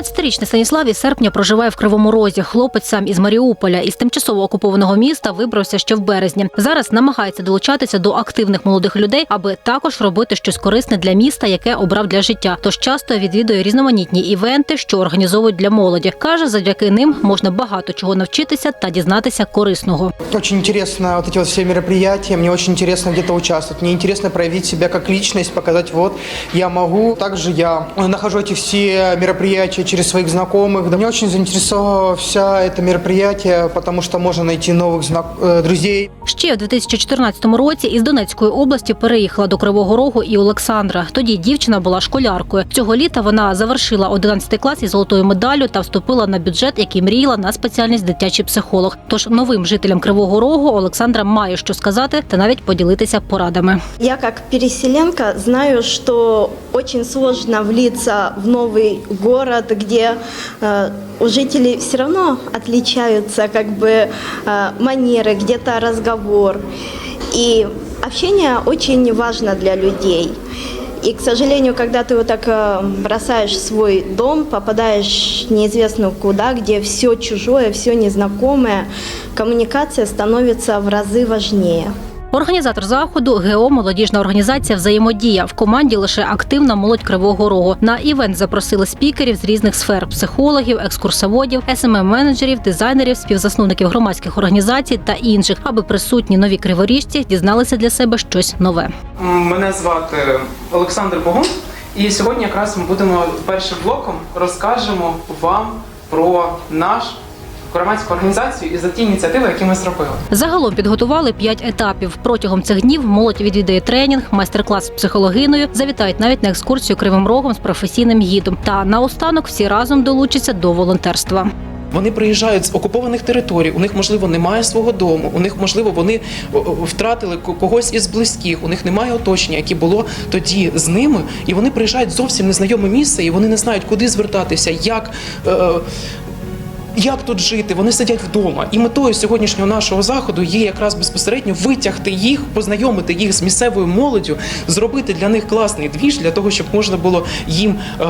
17-річний Станіслав із серпня проживає в Кривому Розі. Хлопець сам із Маріуполя із тимчасово окупованого міста вибрався ще в березні. Зараз намагається долучатися до активних молодих людей, аби також робити щось корисне для міста, яке обрав для життя. Тож часто відвідує різноманітні івенти, що організовують для молоді. каже, завдяки ним можна багато чого навчитися та дізнатися корисного. Интересно вот эти вот мероприятия, мне очень интересно где-то участвовать, мне интересно проявить себя как личность, показать вот я могу. Также я нахожу эти все мероприятия через своих знакомых. Да, мне очень заинтересовало вся это мероприятие, потому что можно найти новых знак- э, друзей. Ще в 2014 році із Донецької області переїхала до Кривого Рогу і Олександра. Тоді дівчина була школяркою. Цього літа вона завершила 11 клас із золотою медаллю та вступила на бюджет, який мріяла на спеціальність дитячий психолог. Тож новим жителям Кривого Рогу Олександра має що сказати та навіть поділитися порадами. Я как переселенка знаю, что очень сложно влиться в новый город, где э, у жителей все равно отличаются как бы э, манеры, где-то разговор. И общение очень важно для людей. И, к сожалению, когда ты вот так э, бросаешь свой дом, попадаешь неизвестно куда, где все чужое, все незнакомое, коммуникация становится в разы важнее. Організатор заходу ГО молодіжна організація Взаємодія в команді лише активна молодь Кривого Рогу. На івент запросили спікерів з різних сфер: психологів, екскурсоводів, smm менеджерів дизайнерів, співзасновників громадських організацій та інших, аби присутні нові криворіжці дізналися для себе щось нове. Мене звати Олександр Богун, і сьогодні якраз ми будемо першим блоком розкажемо вам про наш громадську організацію і за ті ініціативи, які ми зробили. Загалом підготували п'ять етапів. Протягом цих днів молодь відвідає тренінг, майстер-клас з психологиною, завітають навіть на екскурсію кривим рогом з професійним гідом. Та наостанок всі разом долучаться до волонтерства. Вони приїжджають з окупованих територій. У них можливо немає свого дому. У них можливо вони втратили ко- когось із близьких. У них немає оточення, яке було тоді з ними. І вони приїжджають зовсім незнайоме місце, і вони не знають, куди звертатися, як. Як тут жити? Вони сидять вдома, і метою сьогоднішнього нашого заходу є якраз безпосередньо витягти їх, познайомити їх з місцевою молоддю, зробити для них класний двіж для того, щоб можна було їм е,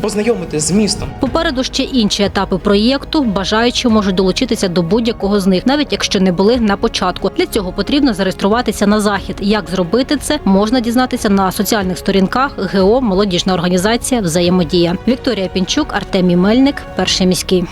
познайомити з містом. Попереду ще інші етапи проєкту. Бажаючі можуть долучитися до будь-якого з них, навіть якщо не були на початку. Для цього потрібно зареєструватися на захід. Як зробити це, можна дізнатися на соціальних сторінках ГО Молодіжна організація Взаємодія. Вікторія Пінчук, Артемій Мельник, перший міський.